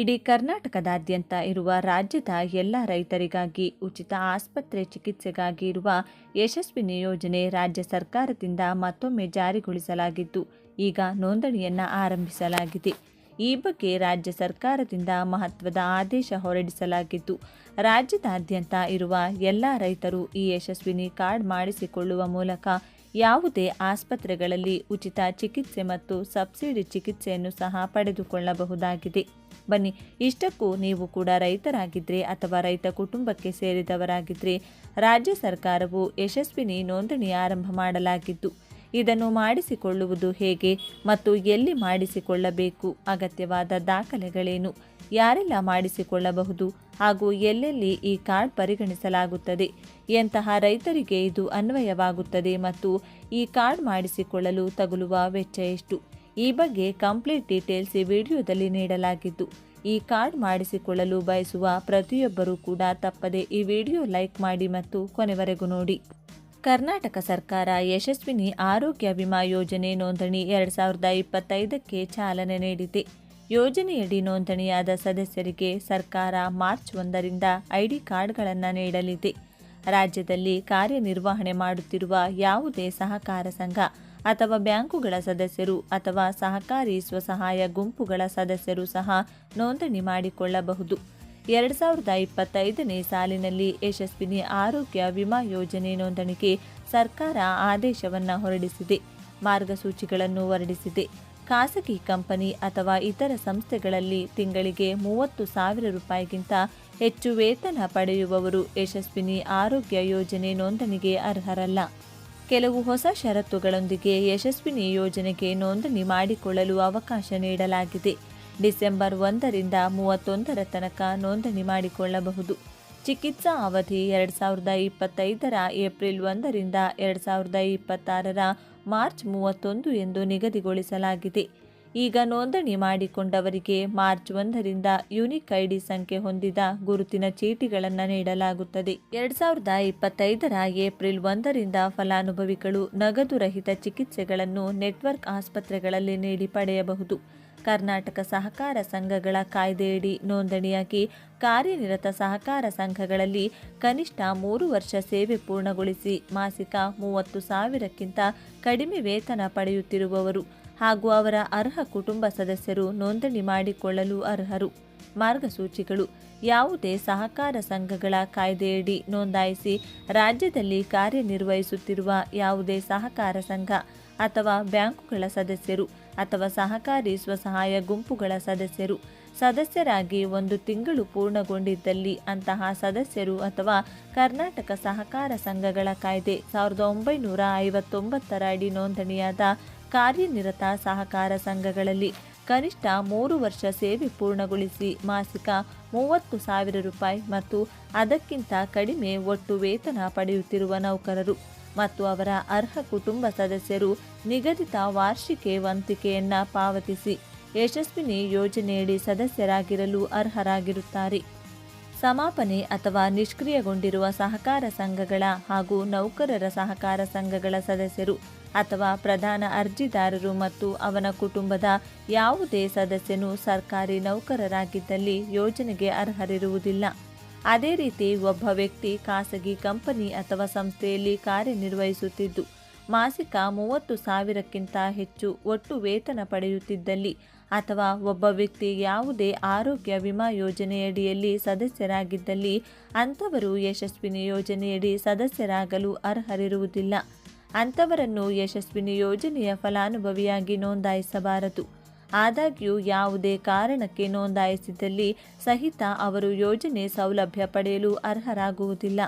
ಇಡೀ ಕರ್ನಾಟಕದಾದ್ಯಂತ ಇರುವ ರಾಜ್ಯದ ಎಲ್ಲ ರೈತರಿಗಾಗಿ ಉಚಿತ ಆಸ್ಪತ್ರೆ ಚಿಕಿತ್ಸೆಗಾಗಿ ಇರುವ ಯಶಸ್ವಿನಿ ಯೋಜನೆ ರಾಜ್ಯ ಸರ್ಕಾರದಿಂದ ಮತ್ತೊಮ್ಮೆ ಜಾರಿಗೊಳಿಸಲಾಗಿದ್ದು, ಈಗ ನೋಂದಣಿಯನ್ನು ಆರಂಭಿಸಲಾಗಿದೆ. ಈ ಬಗ್ಗೆ ರಾಜ್ಯ ಸರ್ಕಾರದಿಂದ ಮಹತ್ವದ ಆದೇಶ ಹೊರಡಿಸಲಾಗಿದ್ದು, ರಾಜ್ಯದಾದ್ಯಂತ ಇರುವ ಎಲ್ಲ ರೈತರು ಈ ಯಶಸ್ವಿನಿ ಕಾರ್ಡ್ ಮಾಡಿಸಿಕೊಳ್ಳುವ ಮೂಲಕ ಯಾವುದೇ ಆಸ್ಪತ್ರೆಗಳಲ್ಲಿ ಉಚಿತ ಚಿಕಿತ್ಸೆ ಮತ್ತು ಸಬ್ಸಿಡಿ ಚಿಕಿತ್ಸೆಯನ್ನು ಸಹ ಪಡೆದುಕೊಳ್ಳಬಹುದಾಗಿದೆ. ಬನ್ನಿ. ಇಷ್ಟಕ್ಕೂ ನೀವು ಕೂಡ ರೈತರಾಗಿದ್ದರೆ ಅಥವಾ ರೈತ ಕುಟುಂಬಕ್ಕೆ ಸೇರಿದವರಾಗಿದ್ದರೆ ರಾಜ್ಯ ಸರ್ಕಾರವು ಯಶಸ್ವಿನಿ ನೋಂದಣಿ ಆರಂಭ ಮಾಡಲಾಗಿದ್ದು, ಇದನ್ನು ಮಾಡಿಸಿಕೊಳ್ಳುವುದು ಹೇಗೆ ಮತ್ತು ಎಲ್ಲಿ ಮಾಡಿಸಿಕೊಳ್ಳಬೇಕು? ಅಗತ್ಯವಾದ ದಾಖಲೆಗಳೇನು? ಯಾರೆಲ್ಲ ಮಾಡಿಸಿಕೊಳ್ಳಬಹುದು? ಹಾಗೂ ಎಲ್ಲೆಲ್ಲಿ ಈ ಕಾರ್ಡ್ ಪರಿಗಣಿಸಲಾಗುತ್ತದೆ? ಎಂತಹ ರೈತರಿಗೆ ಇದು ಅನ್ವಯವಾಗುತ್ತದೆ ಮತ್ತು ಈ ಕಾರ್ಡ್ ಮಾಡಿಸಿಕೊಳ್ಳಲು ತಗುಲುವ ವೆಚ್ಚ ಎಷ್ಟು? ಈ ಬಗ್ಗೆ ಕಂಪ್ಲೀಟ್ ಡೀಟೇಲ್ಸ್ ಈ ವಿಡಿಯೋದಲ್ಲಿ ನೀಡಲಾಗಿದ್ದು, ಈ ಕಾರ್ಡ್ ಮಾಡಿಸಿಕೊಳ್ಳಲು ಬಯಸುವ ಪ್ರತಿಯೊಬ್ಬರೂ ಕೂಡ ತಪ್ಪದೆ ಈ ವಿಡಿಯೋ ಲೈಕ್ ಮಾಡಿ ಮತ್ತು ಕೊನೆವರೆಗೂ ನೋಡಿ. ಕರ್ನಾಟಕ ಸರ್ಕಾರ ಯಶಸ್ವಿನಿ ಆರೋಗ್ಯ ವಿಮಾ ಯೋಜನೆ ನೋಂದಣಿ ಎರಡು ಸಾವಿರದ ಇಪ್ಪತ್ತೈದಕ್ಕೆ ಚಾಲನೆ ನೀಡಿದೆ. ಯೋಜನೆಯಡಿ ನೋಂದಣಿಯಾದ ಸದಸ್ಯರಿಗೆ ಸರ್ಕಾರ ಮಾರ್ಚ್ ಒಂದರಿಂದ ಐಡಿ ಕಾರ್ಡ್ಗಳನ್ನು ನೀಡಲಿದೆ. ರಾಜ್ಯದಲ್ಲಿ ಕಾರ್ಯನಿರ್ವಹಣೆ ಮಾಡುತ್ತಿರುವ ಯಾವುದೇ ಸಹಕಾರ ಸಂಘ ಅಥವಾ ಬ್ಯಾಂಕುಗಳ ಸದಸ್ಯರು ಅಥವಾ ಸಹಕಾರಿ ಸ್ವಸಹಾಯ ಗುಂಪುಗಳ ಸದಸ್ಯರು ಸಹ ನೋಂದಣಿ ಮಾಡಿಕೊಳ್ಳಬಹುದು. ಎರಡು ಸಾವಿರದ ಇಪ್ಪತ್ತೈದನೇ ಸಾಲಿನಲ್ಲಿ ಯಶಸ್ವಿನಿ ಆರೋಗ್ಯ ವಿಮಾ ಯೋಜನೆ ನೋಂದಣಿಗೆ ಸರ್ಕಾರ ಆದೇಶವನ್ನು ಹೊರಡಿಸಿದೆ. ಮಾರ್ಗಸೂಚಿಗಳನ್ನು ಹೊರಡಿಸಿದೆ. ಖಾಸಗಿ ಕಂಪನಿ ಅಥವಾ ಇತರ ಸಂಸ್ಥೆಗಳಲ್ಲಿ ತಿಂಗಳಿಗೆ ಮೂವತ್ತು ಸಾವಿರ ರೂಪಾಯಿಗಿಂತ ಹೆಚ್ಚು ವೇತನ ಪಡೆಯುವವರು ಯಶಸ್ವಿನಿ ಆರೋಗ್ಯ ಯೋಜನೆ ನೋಂದಣಿಗೆ ಅರ್ಹರಲ್ಲ. ಕೆಲವು ಹೊಸ ಷರತ್ತುಗಳೊಂದಿಗೆ ಯಶಸ್ವಿನಿ ಯೋಜನೆಗೆ ನೋಂದಣಿ ಮಾಡಿಕೊಳ್ಳಲು ಅವಕಾಶ ನೀಡಲಾಗಿದೆ. ಡಿಸೆಂಬರ್ ಒಂದರಿಂದ ಮೂವತ್ತೊಂದರ ತನಕ ನೋಂದಣಿ ಮಾಡಿಕೊಳ್ಳಬಹುದು. ಚಿಕಿತ್ಸಾ ಅವಧಿ ಎರಡು ಸಾವಿರದ ಇಪ್ಪತ್ತೈದರ ಏಪ್ರಿಲ್ ಒಂದರಿಂದ ಎರಡು ಸಾವಿರದ ಇಪ್ಪತ್ತಾರರ ಮಾರ್ಚ್ ಮೂವತ್ತೊಂದು ಎಂದು ನಿಗದಿಗೊಳಿಸಲಾಗಿದೆ. ಈಗ ನೋಂದಣಿ ಮಾಡಿಕೊಂಡವರಿಗೆ ಮಾರ್ಚ್ ಒಂದರಿಂದ ಯುನಿಕ್ ಐಡಿ ಸಂಖ್ಯೆ ಹೊಂದಿದ ಗುರುತಿನ ಚೀಟಿಗಳನ್ನು ನೀಡಲಾಗುತ್ತದೆ. ಎರಡ್ ಸಾವಿರದ ಇಪ್ಪತ್ತೈದರ ಏಪ್ರಿಲ್ ಒಂದರಿಂದ ಫಲಾನುಭವಿಗಳು ನಗದು ರಹಿತ ಚಿಕಿತ್ಸೆಗಳನ್ನು ನೆಟ್ವರ್ಕ್ ಆಸ್ಪತ್ರೆಗಳಲ್ಲಿ ನೀಡಿ ಪಡೆಯಬಹುದು. ಕರ್ನಾಟಕ ಸಹಕಾರ ಸಂಘಗಳ ಕಾಯ್ದೆಯಡಿ ನೋಂದಣಿಯಾಗಿ ಕಾರ್ಯನಿರತ ಸಹಕಾರ ಸಂಘಗಳಲ್ಲಿ ಕನಿಷ್ಠ ಮೂರು ವರ್ಷ ಸೇವೆ ಪೂರ್ಣಗೊಳಿಸಿ ಮಾಸಿಕ ಮೂವತ್ತು ಸಾವಿರಕ್ಕಿಂತ ಕಡಿಮೆ ವೇತನ ಪಡೆಯುತ್ತಿರುವವರು. ಹಾಗೂ ಅವರ ಅರ್ಹ ಕುಟುಂಬ ಸದಸ್ಯರು ನೋಂದಣಿ ಮಾಡಿಕೊಳ್ಳಲು ಅರ್ಹರು. ಮಾರ್ಗಸೂಚಿಗಳು. ಯಾವುದೇ ಸಹಕಾರ ಸಂಘಗಳ ಕಾಯ್ದೆಯಡಿ ನೋಂದಾಯಿಸಿ ರಾಜ್ಯದಲ್ಲಿ ಕಾರ್ಯನಿರ್ವಹಿಸುತ್ತಿರುವ ಯಾವುದೇ ಸಹಕಾರ ಸಂಘ ಅಥವಾ ಬ್ಯಾಂಕುಗಳ ಸದಸ್ಯರು ಅಥವಾ ಸಹಕಾರಿ ಸ್ವಸಹಾಯ ಗುಂಪುಗಳ ಸದಸ್ಯರು ಸದಸ್ಯರಾಗಿ ಒಂದು ತಿಂಗಳು ಪೂರ್ಣಗೊಂಡಿದ್ದಲ್ಲಿ ಅಂತಹ ಸದಸ್ಯರು ಅಥವಾ ಕರ್ನಾಟಕ ಸಹಕಾರ ಸಂಘಗಳ ಕಾಯ್ದೆ ಸಾವಿರದ ಒಂಬೈನೂರ ಐವತ್ತೊಂಬತ್ತರ ಅಡಿ ನೋಂದಣಿಯಾದ ಕಾರ್ಯನಿರತ ಸಹಕಾರ ಸಂಘಗಳಲ್ಲಿ ಕನಿಷ್ಠ ಮೂರು ವರ್ಷ ಸೇವೆ ಪೂರ್ಣಗೊಳಿಸಿ ಮಾಸಿಕ ಮೂವತ್ತು ಸಾವಿರ ರೂಪಾಯಿ ಮತ್ತು ಅದಕ್ಕಿಂತ ಕಡಿಮೆ ಒಟ್ಟು ವೇತನ ಪಡೆಯುತ್ತಿರುವ ನೌಕರರು ಮತ್ತು ಅವರ ಅರ್ಹ ಕುಟುಂಬ ಸದಸ್ಯರು ನಿಗದಿತ ವಾರ್ಷಿಕೆ ವಂತಿಕೆಯನ್ನು ಪಾವತಿಸಿ ಯಶಸ್ವಿನಿ ಯೋಜನೆಯಡಿ ಸದಸ್ಯರಾಗಿರಲು ಅರ್ಹರಾಗಿರುತ್ತಾರೆ. ಸಮಾಪನೆ ಅಥವಾ ನಿಷ್ಕ್ರಿಯಗೊಂಡಿರುವ ಸಹಕಾರ ಸಂಘಗಳ ಹಾಗೂ ನೌಕರರ ಸಹಕಾರ ಸಂಘಗಳ ಸದಸ್ಯರು ಅಥವಾ ಪ್ರಧಾನ ಅರ್ಜಿದಾರರು ಮತ್ತು ಅವನ ಕುಟುಂಬದ ಯಾವುದೇ ಸದಸ್ಯನು ಸರ್ಕಾರಿ ನೌಕರರಾಗಿದ್ದಲ್ಲಿ ಯೋಜನೆಗೆ ಅರ್ಹರಿರುವುದಿಲ್ಲ. ಅದೇ ರೀತಿ ಒಬ್ಬ ವ್ಯಕ್ತಿ ಖಾಸಗಿ ಕಂಪನಿ ಅಥವಾ ಸಂಸ್ಥೆಯಲ್ಲಿ ಕಾರ್ಯನಿರ್ವಹಿಸುತ್ತಿದ್ದು, ಮಾಸಿಕ ಮೂವತ್ತು ಸಾವಿರಕ್ಕಿಂತ ಹೆಚ್ಚು ಒಟ್ಟು ವೇತನ ಪಡೆಯುತ್ತಿದ್ದಲ್ಲಿ ಅಥವಾ ಒಬ್ಬ ವ್ಯಕ್ತಿ ಯಾವುದೇ ಆರೋಗ್ಯ ವಿಮಾ ಯೋಜನೆಯಡಿಯಲ್ಲಿ ಸದಸ್ಯರಾಗಿದ್ದಲ್ಲಿ ಅಂಥವರು ಯಶಸ್ವಿನಿ ಯೋಜನೆಯಡಿ ಸದಸ್ಯರಾಗಲು ಅರ್ಹರಿರುವುದಿಲ್ಲ. ಅಂಥವರನ್ನು ಯಶಸ್ವಿನಿ ಯೋಜನೆಯ ಫಲಾನುಭವಿಯಾಗಿ ನೋಂದಾಯಿಸಬಾರದು. ಆದಾಗ್ಯೂ ಯಾವುದೇ ಕಾರಣಕ್ಕೆ ನೋಂದಾಯಿಸಿದಲ್ಲಿ ಸಹಿತ ಅವರು ಯೋಜನೆ ಸೌಲಭ್ಯ ಪಡೆಯಲು ಅರ್ಹರಾಗುವುದಿಲ್ಲ.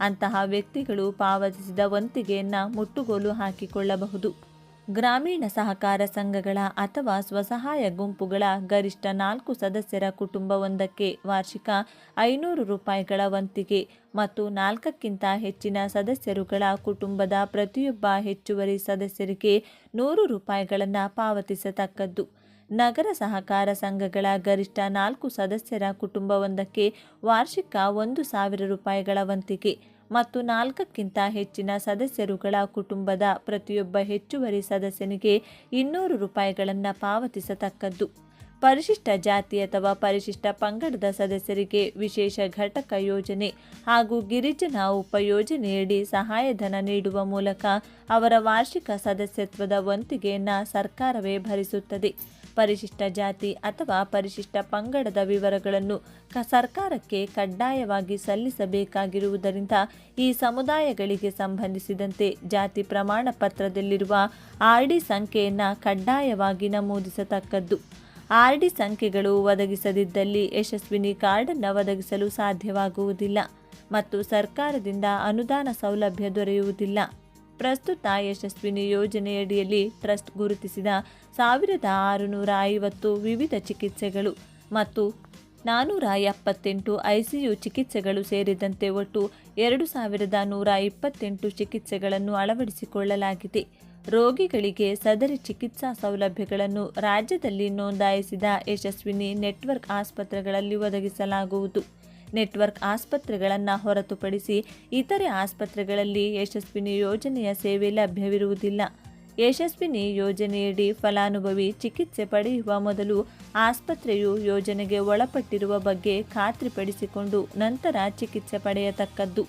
ಅಂತಹ ವ್ಯಕ್ತಿಗಳು ಪಾವತಿಸಿದ ವಂತಿಗೆಯನ್ನು ಮುಟ್ಟುಗೋಲು ಹಾಕಿಕೊಳ್ಳಬಹುದು. ಗ್ರಾಮೀಣ ಸಹಕಾರ ಸಂಘಗಳ ಅಥವಾ ಸ್ವಸಹಾಯ ಗುಂಪುಗಳ ಗರಿಷ್ಠ ನಾಲ್ಕು ಸದಸ್ಯರ ಕುಟುಂಬವೊಂದಕ್ಕೆ ವಾರ್ಷಿಕ ಐನೂರು ರೂಪಾಯಿಗಳ ವಂತಿಗೆ ಮತ್ತು ನಾಲ್ಕಕ್ಕಿಂತ ಹೆಚ್ಚಿನ ಸದಸ್ಯರುಗಳ ಕುಟುಂಬದ ಪ್ರತಿಯೊಬ್ಬ ಹೆಚ್ಚುವರಿ ಸದಸ್ಯರಿಗೆ ನೂರು ರೂಪಾಯಿಗಳನ್ನು ಪಾವತಿಸತಕ್ಕದ್ದು. ನಗರ ಸಹಕಾರ ಸಂಘಗಳ ಗರಿಷ್ಠ ನಾಲ್ಕು ಸದಸ್ಯರ ಕುಟುಂಬವೊಂದಕ್ಕೆ ವಾರ್ಷಿಕ ಒಂದು ಸಾವಿರ ರೂಪಾಯಿಗಳ ವಂತಿಗೆ. ಮತ್ತು ನಾಲ್ಕಕ್ಕಿಂತ ಹೆಚ್ಚಿನ ಸದಸ್ಯರುಗಳ ಕುಟುಂಬದ ಪ್ರತಿಯೊಬ್ಬ ಹೆಚ್ಚುವರಿ ಸದಸ್ಯನಿಗೆ ಇನ್ನೂರು ರೂಪಾಯಿಗಳನ್ನು ಪಾವತಿಸತಕ್ಕದ್ದು. ಪರಿಶಿಷ್ಟ ಜಾತಿ ಅಥವಾ ಪರಿಶಿಷ್ಟ ಪಂಗಡದ ಸದಸ್ಯರಿಗೆ ವಿಶೇಷ ಘಟಕ ಯೋಜನೆ ಹಾಗೂ ಗಿರಿಜನ ಉಪಯೋಜನೆಯಡಿ ಸಹಾಯಧನ ನೀಡುವ ಮೂಲಕ ಅವರ ವಾರ್ಷಿಕ ಸದಸ್ಯತ್ವದ ವಂತಿಗೆಯನ್ನು ಸರ್ಕಾರವೇ ಭರಿಸುತ್ತದೆ. ಪರಿಶಿಷ್ಟ ಜಾತಿ ಅಥವಾ ಪರಿಶಿಷ್ಟ ಪಂಗಡದ ವಿವರಗಳನ್ನು ಸರ್ಕಾರಕ್ಕೆ ಕಡ್ಡಾಯವಾಗಿ ಸಲ್ಲಿಸಬೇಕಾಗಿರುವುದರಿಂದ ಈ ಸಮುದಾಯಗಳಿಗೆ ಸಂಬಂಧಿಸಿದಂತೆ ಜಾತಿ ಪ್ರಮಾಣ ಪತ್ರದಲ್ಲಿರುವ ಆರ್ಡಿ ಸಂಖ್ಯೆಯನ್ನು ಕಡ್ಡಾಯವಾಗಿ ನಮೂದಿಸತಕ್ಕದ್ದು. ಆರ್ಡಿ ಸಂಖ್ಯೆಗಳು ಒದಗಿಸದಿದ್ದಲ್ಲಿ ಯಶಸ್ವಿನಿ ಕಾರ್ಡನ್ನು ಒದಗಿಸಲು ಸಾಧ್ಯವಾಗುವುದಿಲ್ಲ ಮತ್ತು ಸರ್ಕಾರದಿಂದ ಅನುದಾನ ಸೌಲಭ್ಯ ದೊರೆಯುವುದಿಲ್ಲ. ಪ್ರಸ್ತುತ ಯಶಸ್ವಿನಿ ಯೋಜನೆಯಡಿಯಲ್ಲಿ ಟ್ರಸ್ಟ್ ಗುರುತಿಸಿದ ಸಾವಿರದ ಆರುನೂರ ಐವತ್ತು ವಿವಿಧ ಚಿಕಿತ್ಸೆಗಳು ಮತ್ತು ನಾನ್ನೂರ ಎಪ್ಪತ್ತೆಂಟು ಐಸಿಯು ಚಿಕಿತ್ಸೆಗಳು ಸೇರಿದಂತೆ ಒಟ್ಟು ಎರಡು ಸಾವಿರದ ನೂರ ಇಪ್ಪತ್ತೆಂಟು ಚಿಕಿತ್ಸೆಗಳನ್ನು ಅಳವಡಿಸಿಕೊಳ್ಳಲಾಗಿದೆ. ರೋಗಿಗಳಿಗೆ ಸದರಿ ಚಿಕಿತ್ಸಾ ಸೌಲಭ್ಯಗಳನ್ನು ರಾಜ್ಯದಲ್ಲಿ ನೋಂದಾಯಿಸಿದ ಯಶಸ್ವಿನಿ ನೆಟ್ವರ್ಕ್ ಆಸ್ಪತ್ರೆಗಳಲ್ಲಿ ಒದಗಿಸಲಾಗುವುದು. ನೆಟ್ವರ್ಕ್ ಆಸ್ಪತ್ರೆಗಳನ್ನು ಹೊರತುಪಡಿಸಿ ಇತರೆ ಆಸ್ಪತ್ರೆಗಳಲ್ಲಿ ಯಶಸ್ವಿನಿ ಯೋಜನೆಯ ಸೇವೆ ಲಭ್ಯವಿರುವುದಿಲ್ಲ. ಯಶಸ್ವಿನಿ ಯೋಜನೆಯಡಿ ಫಲಾನುಭವಿ ಚಿಕಿತ್ಸೆ ಪಡೆಯುವ ಮೊದಲು ಆಸ್ಪತ್ರೆಯು ಯೋಜನೆಗೆ ಒಳಪಟ್ಟಿರುವ ಬಗ್ಗೆ ಖಾತ್ರಿಪಡಿಸಿಕೊಂಡು ನಂತರ ಚಿಕಿತ್ಸೆ ಪಡೆಯತಕ್ಕದ್ದು.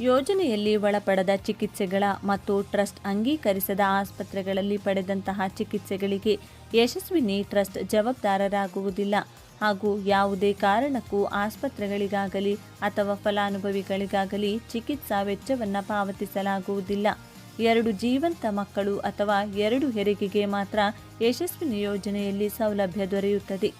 ಯೋಜನೆಯಲ್ಲಿ ಒಳಪಡದ ಚಿಕಿತ್ಸೆಗಳ ಮತ್ತು ಟ್ರಸ್ಟ್ ಅಂಗೀಕರಿಸದ ಆಸ್ಪತ್ರೆಗಳಲ್ಲಿ ಪಡೆದಂತಹ ಚಿಕಿತ್ಸೆಗಳಿಗೆ ಯಶಸ್ವಿನಿ ಟ್ರಸ್ಟ್ ಜವಾಬ್ದಾರರಾಗುವುದಿಲ್ಲ. ಹಾಗೂ ಯಾವುದೇ ಕಾರಣಕ್ಕೂ ಆಸ್ಪತ್ರೆಗಳಿಗಾಗಲಿ ಅಥವಾ ಫಲಾನುಭವಿಗಳಿಗಾಗಲಿ ಚಿಕಿತ್ಸಾ ವೆಚ್ಚವನ್ನು ಪಾವತಿಸಲಾಗುವುದಿಲ್ಲ. ಎರಡು ಜೀವಂತ ಮಕ್ಕಳು ಅಥವಾ ಎರಡು ಹೆರಿಗೆಗೆ ಮಾತ್ರ ಯಶಸ್ವಿನಿ ಯೋಜನೆಯಲ್ಲಿ ಸೌಲಭ್ಯ ದೊರೆಯುತ್ತದೆ.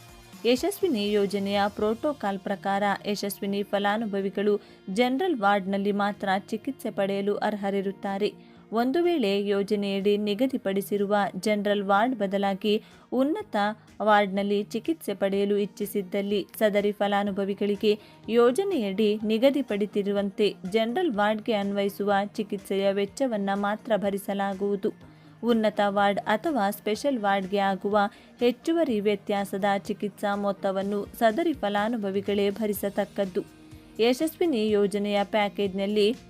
ಯಶಸ್ವಿನಿ ಯೋಜನೆಯ ಪ್ರೋಟೋಕಾಲ್ ಪ್ರಕಾರ ಯಶಸ್ವಿನಿ ಫಲಾನುಭವಿಗಳು ಜನರಲ್ ವಾರ್ಡ್ನಲ್ಲಿ ಮಾತ್ರ ಚಿಕಿತ್ಸೆ ಪಡೆಯಲು ಅರ್ಹರಿರುತ್ತಾರೆ. ಒಂದು ವೇಳೆ ಯೋಜನೆಯಡಿ ನಿಗದಿಪಡಿಸಿರುವ ಜನರಲ್ ವಾರ್ಡ್ ಬದಲಾಗಿ ಉನ್ನತ ವಾರ್ಡ್ನಲ್ಲಿ ಚಿಕಿತ್ಸೆ ಪಡೆಯಲು ಇಚ್ಛಿಸಿದ್ದಲ್ಲಿ ಸದರಿ ಫಲಾನುಭವಿಗಳಿಗೆ ಯೋಜನೆಯಡಿ ನಿಗದಿಪಡಿಸಿರುವಂತೆ ಜನರಲ್ ವಾರ್ಡ್ಗೆ ಅನ್ವಯಿಸುವ ಚಿಕಿತ್ಸೆಯ ವೆಚ್ಚವನ್ನು ಮಾತ್ರ ಭರಿಸಲಾಗುವುದು. ಉನ್ನತ ವಾರ್ಡ್ ಅಥವಾ ಸ್ಪೆಷಲ್ ವಾರ್ಡ್ಗೆ ಆಗುವ ಹೆಚ್ಚುವರಿ ವ್ಯತ್ಯಾಸದ ಚಿಕಿತ್ಸಾ ಮೊತ್ತವನ್ನು ಸದರಿ ಫಲಾನುಭವಿಗಳೇ ಭರಿಸತಕ್ಕದ್ದು. ಯಶಸ್ವಿನಿ ಯೋಜನೆಯ ಪ್ಯಾಕೇಜ್ನಲ್ಲಿ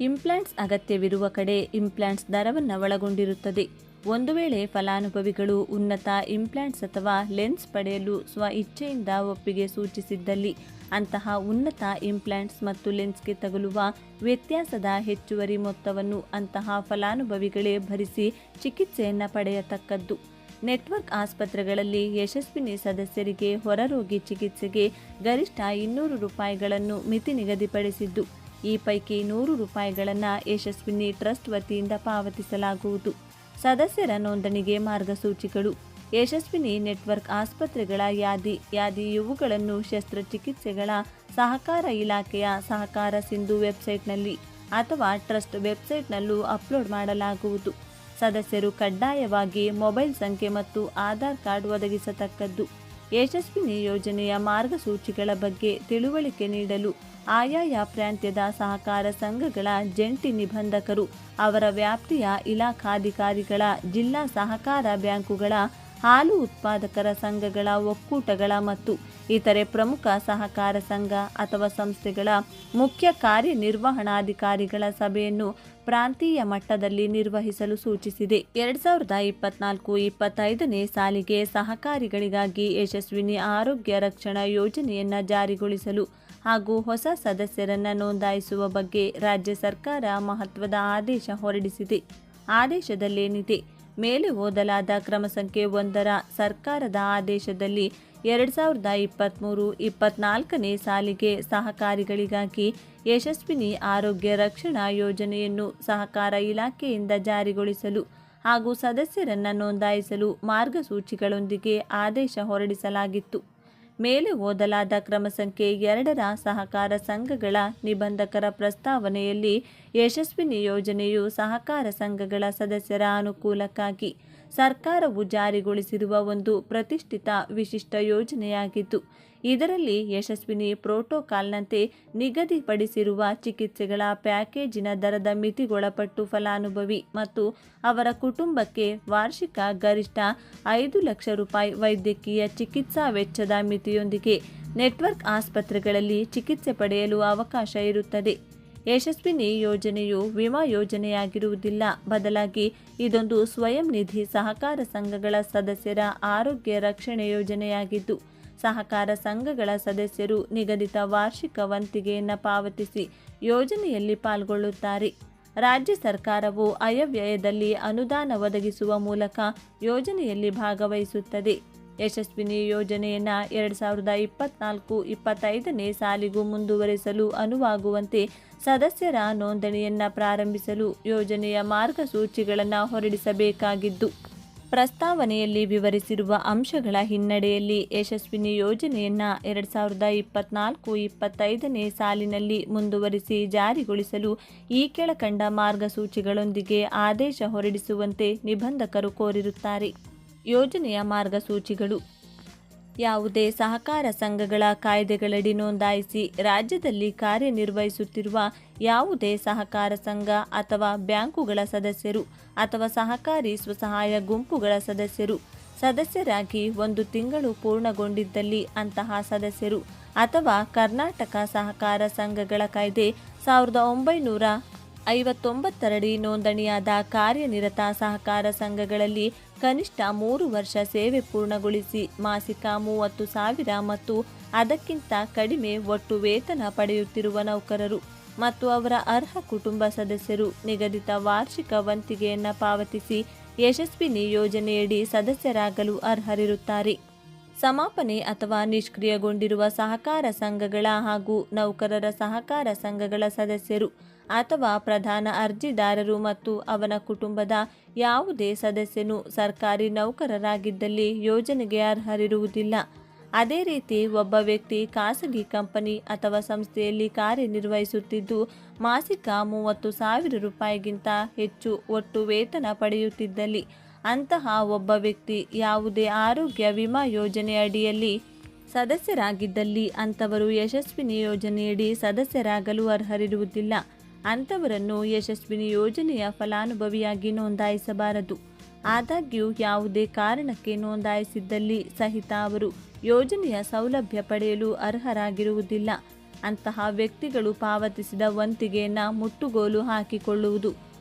ಇಂಪ್ಲಾಂಟ್ಸ್ ಅಗತ್ಯವಿರುವ ಕಡೆ ಇಂಪ್ಲಾಂಟ್ಸ್ ದರವನ್ನು ಒಳಗೊಂಡಿರುತ್ತದೆ. ಒಂದು ವೇಳೆ ಫಲಾನುಭವಿಗಳು ಉನ್ನತ ಇಂಪ್ಲಾಂಟ್ಸ್ ಅಥವಾ ಲೆನ್ಸ್ ಪಡೆಯಲು ಸ್ವ ಇಚ್ಛೆಯಿಂದ ಒಪ್ಪಿಗೆ ಸೂಚಿಸಿದ್ದಲ್ಲಿ ಅಂತಹ ಉನ್ನತ ಇಂಪ್ಲಾಂಟ್ಸ್ ಮತ್ತು ಲೆನ್ಸ್ಗೆ ತಗುಲುವ ವ್ಯತ್ಯಾಸದ ಹೆಚ್ಚುವರಿ ಮೊತ್ತವನ್ನು ಅಂತಹ ಫಲಾನುಭವಿಗಳೇ ಭರಿಸಿ ಚಿಕಿತ್ಸೆಯನ್ನು ಪಡೆಯತಕ್ಕದ್ದು. ನೆಟ್ವರ್ಕ್ ಆಸ್ಪತ್ರೆಗಳಲ್ಲಿ ಯಶಸ್ವಿನಿ ಸದಸ್ಯರಿಗೆ ಹೊರರೋಗಿ ಚಿಕಿತ್ಸೆಗೆ ಗರಿಷ್ಠ ಇನ್ನೂರು ರೂಪಾಯಿಗಳನ್ನು ಮಿತಿ ನಿಗದಿಪಡಿಸಿದ್ದು ಈ ಪೈಕಿ ನೂರು ರೂಪಾಯಿಗಳನ್ನು ಯಶಸ್ವಿನಿ ಟ್ರಸ್ಟ್ ವತಿಯಿಂದ ಪಾವತಿಸಲಾಗುವುದು. ಸದಸ್ಯರ ನೋಂದಣಿಗೆ ಮಾರ್ಗಸೂಚಿಗಳು. ಯಶಸ್ವಿನಿ ನೆಟ್ವರ್ಕ್ ಆಸ್ಪತ್ರೆಗಳ ಯಾದಿ ಯಾದಿ ಇವುಗಳನ್ನು ಶಸ್ತ್ರಚಿಕಿತ್ಸೆಗಳ ಸಹಕಾರ ಇಲಾಖೆಯ ಸಹಕಾರ ಸಿಂಧು ವೆಬ್ಸೈಟ್ನಲ್ಲಿ ಅಥವಾ ಟ್ರಸ್ಟ್ ವೆಬ್ಸೈಟ್ನಲ್ಲೂ ಅಪ್ಲೋಡ್ ಮಾಡಲಾಗುವುದು. ಸದಸ್ಯರು ಕಡ್ಡಾಯವಾಗಿ ಮೊಬೈಲ್ ಸಂಖ್ಯೆ ಮತ್ತು ಆಧಾರ್ ಕಾರ್ಡ್ ಒದಗಿಸತಕ್ಕದ್ದು. ಯಶಸ್ವಿನಿ ಯೋಜನೆಯ ಮಾರ್ಗಸೂಚಿಗಳ ಬಗ್ಗೆ ತಿಳುವಳಿಕೆ ನೀಡಲು ಆಯಾಯ ಪ್ರಾಂತ್ಯದ ಸಹಕಾರ ಸಂಘಗಳ ಜಂಟಿ ನಿಬಂಧಕರು, ಅವರ ವ್ಯಾಪ್ತಿಯ ಇಲಾಖಾಧಿಕಾರಿಗಳ, ಜಿಲ್ಲಾ ಸಹಕಾರ ಬ್ಯಾಂಕುಗಳ ಹಾಲು ಉತ್ಪಾದಕರ ಸಂಘಗಳ ಒಕ್ಕೂಟಗಳ ಮತ್ತು ಇತರೆ ಪ್ರಮುಖ ಸಹಕಾರ ಸಂಘ ಅಥವಾ ಸಂಸ್ಥೆಗಳ ಮುಖ್ಯ ಕಾರ್ಯನಿರ್ವಹಣಾಧಿಕಾರಿಗಳ ಸಭೆಯನ್ನು ಪ್ರಾಂತೀಯ ಮಟ್ಟದಲ್ಲಿ ನಿರ್ವಹಿಸಲು ಸೂಚಿಸಿದೆ. ಎರಡ್ ಸಾವಿರದ ಇಪ್ಪತ್ನಾಲ್ಕು ಇಪ್ಪತ್ತೈದನೇ ಸಾಲಿಗೆ ಸಹಕಾರಿಗಳಿಗಾಗಿ ಯಶಸ್ವಿನಿ ಆರೋಗ್ಯ ರಕ್ಷಣಾ ಯೋಜನೆಯನ್ನು ಜಾರಿಗೊಳಿಸಲು ಹಾಗೂ ಹೊಸ ಸದಸ್ಯರನ್ನು ನೋಂದಾಯಿಸುವ ಬಗ್ಗೆ ರಾಜ್ಯ ಸರ್ಕಾರ ಮಹತ್ವದ ಆದೇಶ ಹೊರಡಿಸಿದೆ. ಆದೇಶದಲ್ಲೇನಿದೆ? ಮೇಲೆ ಓದಲಾದ ಕ್ರಮ ಸಂಖ್ಯೆ ಒಂದರ ಸರ್ಕಾರದ ಆದೇಶದಲ್ಲಿ ಎರಡು ಸಾವಿರದ ಇಪ್ಪತ್ತ್ಮೂರು ಇಪ್ಪತ್ನಾಲ್ಕನೇ ಸಾಲಿಗೆ ಸಹಕಾರಿಗಳಿಗಾಗಿ ಯಶಸ್ವಿನಿ ಆರೋಗ್ಯ ರಕ್ಷಣಾ ಯೋಜನೆಯನ್ನು ಸಹಕಾರ ಇಲಾಖೆಯಿಂದ ಜಾರಿಗೊಳಿಸಲು ಹಾಗೂ ಸದಸ್ಯರನ್ನು ನೋಂದಾಯಿಸಲು ಮಾರ್ಗಸೂಚಿಗಳೊಂದಿಗೆ ಆದೇಶ ಹೊರಡಿಸಲಾಗಿತ್ತು. ಮೇಲೆ ಓದಲಾದ ಕ್ರಮ ಸಂಖ್ಯೆ ಎರಡರ ಸಹಕಾರ ಸಂಘಗಳ ನಿಬಂಧಕರ ಪ್ರಸ್ತಾವನೆಯಲ್ಲಿ ಯಶಸ್ವಿನಿ ಯೋಜನೆಯು ಸಹಕಾರ ಸಂಘಗಳ ಸದಸ್ಯರ ಅನುಕೂಲಕ್ಕಾಗಿ ಸರ್ಕಾರವು ಜಾರಿಗೊಳಿಸಿರುವ ಒಂದು ಪ್ರತಿಷ್ಠಿತ ವಿಶಿಷ್ಟ ಯೋಜನೆಯಾಗಿದ್ದು, ಇದರಲ್ಲಿ ಯಶಸ್ವಿನಿ ಪ್ರೋಟೋಕಾಲ್ನಂತೆ ನಿಗದಿಪಡಿಸಿರುವ ಚಿಕಿತ್ಸೆಗಳ ಪ್ಯಾಕೇಜಿನ ದರದ ಮಿತಿಗೊಳಪಟ್ಟು ಫಲಾನುಭವಿ ಮತ್ತು ಅವರ ಕುಟುಂಬಕ್ಕೆ ವಾರ್ಷಿಕ ಗರಿಷ್ಠ ಐದು ಲಕ್ಷ ರೂಪಾಯಿ ವೈದ್ಯಕೀಯ ಚಿಕಿತ್ಸಾ ವೆಚ್ಚದ ಮಿತಿಯೊಂದಿಗೆ ನೆಟ್ವರ್ಕ್ ಆಸ್ಪತ್ರೆಗಳಲ್ಲಿ ಚಿಕಿತ್ಸೆ ಪಡೆಯಲು ಅವಕಾಶ ಇರುತ್ತದೆ. ಯಶಸ್ವಿನಿ ಯೋಜನೆಯು ವಿಮಾ ಯೋಜನೆಯಾಗಿರುವುದಿಲ್ಲ. ಬದಲಾಗಿ ಇದೊಂದು ಸ್ವಯಂ ನಿಧಿ ಸಹಕಾರ ಸಂಘಗಳ ಸದಸ್ಯರ ಆರೋಗ್ಯ ರಕ್ಷಣೆ ಯೋಜನೆಯಾಗಿದ್ದು, ಸಹಕಾರ ಸಂಘಗಳ ಸದಸ್ಯರು ನಿಗದಿತ ವಾರ್ಷಿಕ ವಂತಿಗೆಯನ್ನು ಪಾವತಿಸಿ ಯೋಜನೆಯಲ್ಲಿ ಪಾಲ್ಗೊಳ್ಳುತ್ತಾರೆ. ರಾಜ್ಯ ಸರ್ಕಾರವು ಅಯವ್ಯಯದಲ್ಲಿ ಅನುದಾನ ಒದಗಿಸುವ ಮೂಲಕ ಯೋಜನೆಯಲ್ಲಿ ಭಾಗವಹಿಸುತ್ತದೆ. ಯಶಸ್ವಿನಿ ಯೋಜನೆಯನ್ನು ಎರಡು ಸಾವಿರದ ಇಪ್ಪತ್ನಾಲ್ಕು, ಇಪ್ಪತ್ತೈದನೇ ಸಾಲಿಗೂ ಮುಂದುವರೆಸಲು ಅನುವಾಗುವಂತೆ ಸದಸ್ಯರ ನೋಂದಣಿಯನ್ನು ಪ್ರಾರಂಭಿಸಲು ಯೋಜನೆಯ ಮಾರ್ಗಸೂಚಿಗಳನ್ನು ಹೊರಡಿಸಬೇಕಾಗಿದ್ದು, ಪ್ರಸ್ತಾವನೆಯಲ್ಲಿ ವಿವರಿಸಿರುವ ಅಂಶಗಳ ಹಿನ್ನಡೆಯಲ್ಲಿ ಯಶಸ್ವಿನಿ ಯೋಜನೆಯನ್ನು ಎರಡು ಸಾವಿರದ ಇಪ್ಪತ್ನಾಲ್ಕು, ಇಪ್ಪತ್ತೈದನೇ ಸಾಲಿನಲ್ಲಿ ಮುಂದುವರಿಸಿ ಜಾರಿಗೊಳಿಸಲು ಈ ಕೆಳಕಂಡ ಮಾರ್ಗಸೂಚಿಗಳೊಂದಿಗೆ ಆದೇಶ ಹೊರಡಿಸುವಂತೆ ನಿಬಂಧಕರು ಕೋರಿರುತ್ತಾರೆ. ಯೋಜನೆಯ ಮಾರ್ಗಸೂಚಿಗಳು. ಯಾವುದೇ ಸಹಕಾರ ಸಂಘಗಳ ಕಾಯ್ದೆಗಳಡಿ ನೋಂದಾಯಿಸಿ ರಾಜ್ಯದಲ್ಲಿ ಕಾರ್ಯನಿರ್ವಹಿಸುತ್ತಿರುವ ಯಾವುದೇ ಸಹಕಾರ ಸಂಘ ಅಥವಾ ಬ್ಯಾಂಕುಗಳ ಸದಸ್ಯರು ಅಥವಾ ಸಹಕಾರಿ ಸ್ವಸಹಾಯ ಗುಂಪುಗಳ ಸದಸ್ಯರು, ಸದಸ್ಯರಾಗಿ ಒಂದು ತಿಂಗಳು ಪೂರ್ಣಗೊಂಡಿದ್ದಲ್ಲಿ ಅಂತಹ ಸದಸ್ಯರು ಅಥವಾ ಕರ್ನಾಟಕ ಸಹಕಾರ ಸಂಘಗಳ ಕಾಯ್ದೆ ಸಾವಿರದ ಒಂಬೈನೂರ ಐವತ್ತೊಂಬತ್ತರಡಿ ನೋಂದಣಿಯಾದ ಕಾರ್ಯನಿರತ ಸಹಕಾರ ಸಂಘಗಳಲ್ಲಿ ಕನಿಷ್ಠ ಮೂರು ವರ್ಷ ಸೇವೆ ಪೂರ್ಣಗೊಳಿಸಿ ಮಾಸಿಕ ಮೂವತ್ತು ಸಾವಿರ ಮತ್ತು ಅದಕ್ಕಿಂತ ಕಡಿಮೆ ಒಟ್ಟು ವೇತನ ಪಡೆಯುತ್ತಿರುವ ನೌಕರರು ಮತ್ತು ಅವರ ಅರ್ಹ ಕುಟುಂಬ ಸದಸ್ಯರು ನಿಗದಿತ ವಾರ್ಷಿಕ ವಂತಿಗೆಯನ್ನು ಪಾವತಿಸಿ ಯಶಸ್ವಿನಿ ಯೋಜನೆಯಡಿ ಸದಸ್ಯರಾಗಲು ಅರ್ಹರಿರುತ್ತಾರೆ. ಸಮಾಪನೆ ಅಥವಾ ನಿಷ್ಕ್ರಿಯಗೊಂಡಿರುವ ಸಹಕಾರ ಸಂಘಗಳ ಹಾಗೂ ನೌಕರರ ಸಹಕಾರ ಸಂಘಗಳ ಸದಸ್ಯರು ಅಥವಾ ಪ್ರಧಾನ ಅರ್ಜಿದಾರರು ಮತ್ತು ಅವನ ಕುಟುಂಬದ ಯಾವುದೇ ಸದಸ್ಯನು ಸರ್ಕಾರಿ ನೌಕರರಾಗಿದ್ದಲ್ಲಿ ಯೋಜನೆಗೆ ಅರ್ಹರಿರುವುದಿಲ್ಲ. ಅದೇ ರೀತಿ ಒಬ್ಬ ವ್ಯಕ್ತಿ ಖಾಸಗಿ ಕಂಪನಿ ಅಥವಾ ಸಂಸ್ಥೆಯಲ್ಲಿ ಕಾರ್ಯನಿರ್ವಹಿಸುತ್ತಿದ್ದು ಮಾಸಿಕ ಮೂವತ್ತು ಸಾವಿರ ರೂಪಾಯಿಗಿಂತ ಹೆಚ್ಚು ಒಟ್ಟು ವೇತನ ಪಡೆಯುತ್ತಿದ್ದಲ್ಲಿ. ಅಂತಹ ಒಬ್ಬ ವ್ಯಕ್ತಿ ಯಾವುದೇ ಆರೋಗ್ಯ ವಿಮಾ ಯೋಜನೆ ಅಡಿಯಲ್ಲಿ ಸದಸ್ಯರಾಗಿದ್ದಲ್ಲಿ ಅಂಥವರು ಯಶಸ್ವಿನಿ ಯೋಜನೆಯಡಿ ಸದಸ್ಯರಾಗಲು ಅರ್ಹರಿರುವುದಿಲ್ಲ. ಅಂಥವರನ್ನು ಯಶಸ್ವಿನಿ ಯೋಜನೆಯ ಫಲಾನುಭವಿಯಾಗಿ ನೋಂದಾಯಿಸಬಾರದು. ಆದಾಗ್ಯೂ ಯಾವುದೇ ಕಾರಣಕ್ಕೆ ನೋಂದಾಯಿಸಿದ್ದಲ್ಲಿ ಸಹಿತ ಅವರು ಯೋಜನೆಯ ಸೌಲಭ್ಯ ಪಡೆಯಲು ಅರ್ಹರಾಗಿರುವುದಿಲ್ಲ. ಅಂತಹ ವ್ಯಕ್ತಿಗಳು ಪಾವತಿಸಿದ ವಂತಿಗೆಯನ್ನು ಮುಟ್ಟುಗೋಲು ಹಾಕಿಕೊಳ್ಳುವುದು